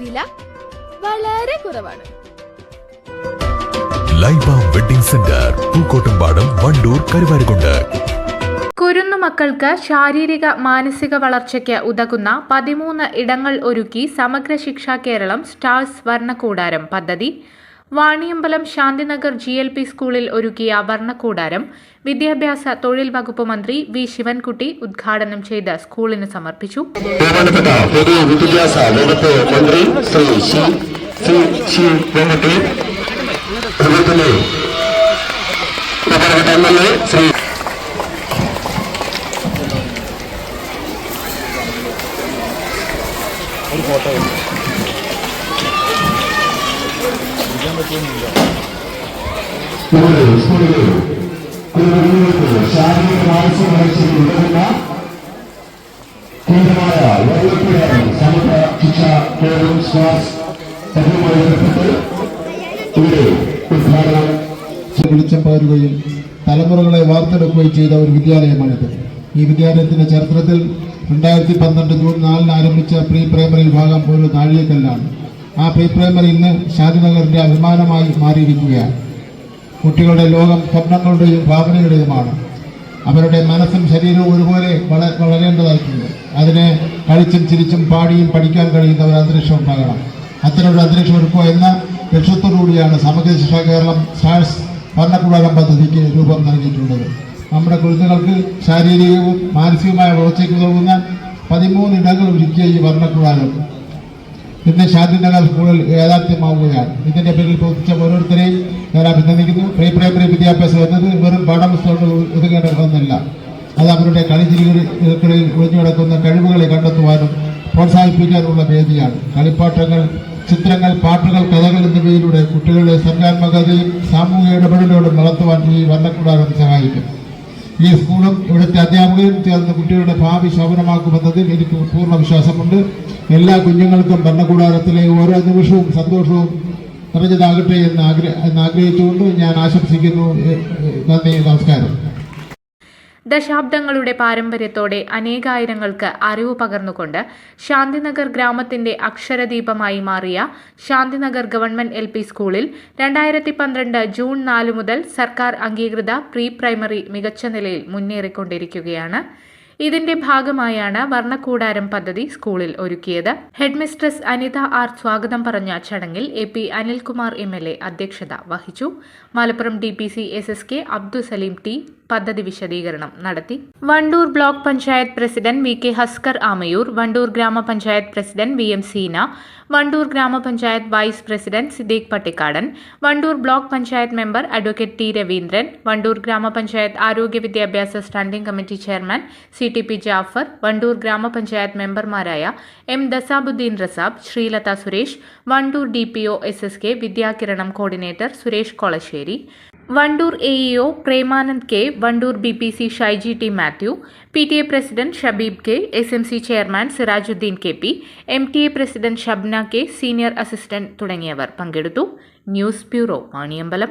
വില വളരെ കുറവാണ്. Laiba wedding centre Pookkottumpadam Wandoor Karuvarakundu. കുരുന്നു മക്കൾക്ക് ശാരീരിക മാനസിക വളർച്ചയ്ക്ക് ഉതകുന്ന പതിമൂന്ന് ഇടങ്ങൾ ഒരുക്കി സമഗ്ര ശിക്ഷാ കേരളം സ്റ്റാർസ് വർണക്കൂടാരം പദ്ധതി Vaniyambalam Shanthinagar G L P സ്കൂളിൽ ഒരുക്കിയ വർണക്കൂടാരം വിദ്യാഭ്യാസ തൊഴിൽ വകുപ്പ് മന്ത്രി വി ശിവൻകുട്ടി ഉദ്ഘാടനം ചെയ്ത് സ്കൂളിന് സമർപ്പിച്ചു. ബഹുമാനപ്പെട്ട പൊതുവിദ്യാഭ്യാസ വകുപ്പ് മന്ത്രി ശ്രീ ശി ശ്രീ ശി വെങ്കട്ടി സ്കൂളുകളിൽ കുട്ടികൾക്ക് ശാരീരിക മാനസിക വളർച്ചയിൽ ഇവിടെ തലമുറകളെ വാർത്തെടുക്കുകയും ചെയ്ത ഒരു വിദ്യാലയമാണിത്. ഈ വിദ്യാലയത്തിന്റെ ചരിത്രത്തിൽ രണ്ടായിരത്തി പന്ത്രണ്ട് ജൂൺ നാലിന് ആരംഭിച്ച പ്രീ പ്രൈമറി വിഭാഗം പോലും നാഴികക്കല്ലാണ് ആ പ്രീ പ്രൈമറി ഇന്ന് ഷാദിനഗറിന്റെ അഭിമാനമായി മാറിയിരിക്കുകയാണ്. കുട്ടികളുടെ ലോകം സ്വപ്നങ്ങളുടെയും ഭാവനയുടെയുമാണ്. അവരുടെ മനസ്സും ശരീരവും ഒരുപോലെ വള വളരേണ്ടതായിട്ടുണ്ട്. അതിനെ കളിച്ചും ചിരിച്ചും പാടിയും പഠിക്കാൻ കഴിയുന്ന ഒരു അന്തരീക്ഷം ഉണ്ടാകണം. അത്തരമൊരു അന്തരീക്ഷം ഒരുക്കുക എന്ന ലക്ഷ്യത്തോടുകൂടിയാണ് സമഗ്ര ശിക്ഷ കേരളം സ്റ്റാഴ്സ് ഭരണകൂടാരം പദ്ധതിക്ക് രൂപം നൽകിയിട്ടുള്ളത്. നമ്മുടെ കുരുന്നുകൾക്ക് ശാരീരികവും മാനസികവുമായ വളർച്ചയ്ക്ക് ഉതകുന്ന പതിമൂന്ന് ഇടങ്ങൾ ഒരുക്കിയ ഈ ഭരണകൂടാരം ഇന്ന് ശാന്തിനഗർ സ്കൂളിൽ യാഥാർത്ഥ്യമാവുകയാണ് ഇതിന്റെ പേരിൽ പ്രവർത്തിച്ച ഓരോരുത്തരെയും ഞാൻ അഭിനന്ദിക്കുന്നു. പ്രീ പ്രൈമറി വിദ്യാഭ്യാസം എന്നത് വെറും പാഠപുസ്തകങ്ങൾ ഒതുങ്ങേണ്ട ഒന്നല്ല അത് അവരുടെ കളിച്ചിരികളിൽ ഒഴിഞ്ഞു കിടക്കുന്ന കഴിവുകളെ കണ്ടെത്തുവാനും പ്രോത്സാഹിപ്പിക്കാനുള്ള വേദിയാണ്. കളിപ്പാട്ടങ്ങൾ ചിത്രങ്ങൾ പാട്ടുകൾ കഥകൾ എന്നിവയിലൂടെ കുട്ടികളുടെ സർഗാത്മകതയും സാമൂഹിക ഇടപെടലുകളും വളർത്തുവാൻ ഈ വർണക്കൂടാരം സഹായിക്കും. ഈ സ്കൂളും ഇവിടുത്തെ അധ്യാപകരും ചേർന്ന് കുട്ടികളുടെ ഭാവി ശോഭനമാക്കുമെന്നതിൽ എനിക്ക് പൂർണ വിശ്വാസമുണ്ട്. എല്ലാ കുഞ്ഞുങ്ങൾക്കും ഭരണകൂടാരത്തിലെ ഓരോ നിമിഷവും സന്തോഷവും നിറഞ്ഞതാകട്ടെ എന്ന് ആഗ്രഹ എന്ന് ആഗ്രഹിച്ചുകൊണ്ട് ഞാൻ ആശംസിക്കുന്നു. നന്ദി നമസ്കാരം. ദശാബ്ദങ്ങളുടെ പാരമ്പര്യത്തോടെ അനേകായിരങ്ങൾക്ക് അറിവ് പകർന്നുകൊണ്ട് ശാന്തിനഗർ ഗ്രാമത്തിന്റെ അക്ഷരദീപമായി മാറിയ ശാന്തിനഗർ ഗവൺമെന്റ് എൽ പി സ്കൂളിൽ രണ്ടായിരത്തി പന്ത്രണ്ട് ജൂൺ നാല് മുതൽ സർക്കാർ അംഗീകൃത പ്രീ പ്രൈമറി മികച്ച നിലയിൽ മുന്നേറിക്കൊണ്ടിരിക്കുകയാണ്. ഇതിന്റെ ഭാഗമായാണ് വർണക്കൂടാരം പദ്ധതി സ്കൂളിൽ ഒരുക്കിയത്. ഹെഡ്മിസ്ട്രസ് അനിത ആർ സ്വാഗതം പറഞ്ഞ ചടങ്ങിൽ A P Anilkumar M L A അധ്യക്ഷത വഹിച്ചു. Malappuram D P C S S K Abdussaleem T പദ്ധതി വിശദീകരണം നടത്തി. Wandoor block panchayat president V K Haskar Amayur Wandoor grama panchayat president V M Seena Wandoor grama panchayat vice president Siddique Pattikkadan Wandoor block panchayat member advocate T Raveendran Wandoor grama panchayat ആരോഗ്യ വിദ്യാഭ്യാസ standing committee chairman C T P Jafar Wandoor grama panchayat മെമ്പർമാരായ M Dasabuddeen Rasab Sreelatha Suresh Wandoor D P O S S K Vidyakiranam coordinator Suresh Kolassery Wandoor A EO Premanand K Wandoor B P C Shaiji T Mathew P T A president Shabeeb K S M C chairman Sirajuddeen K P M T A president Shabna K senior assistant തുടങ്ങിയവർ പങ്കെടുത്തു. News bureau Vaniyambalam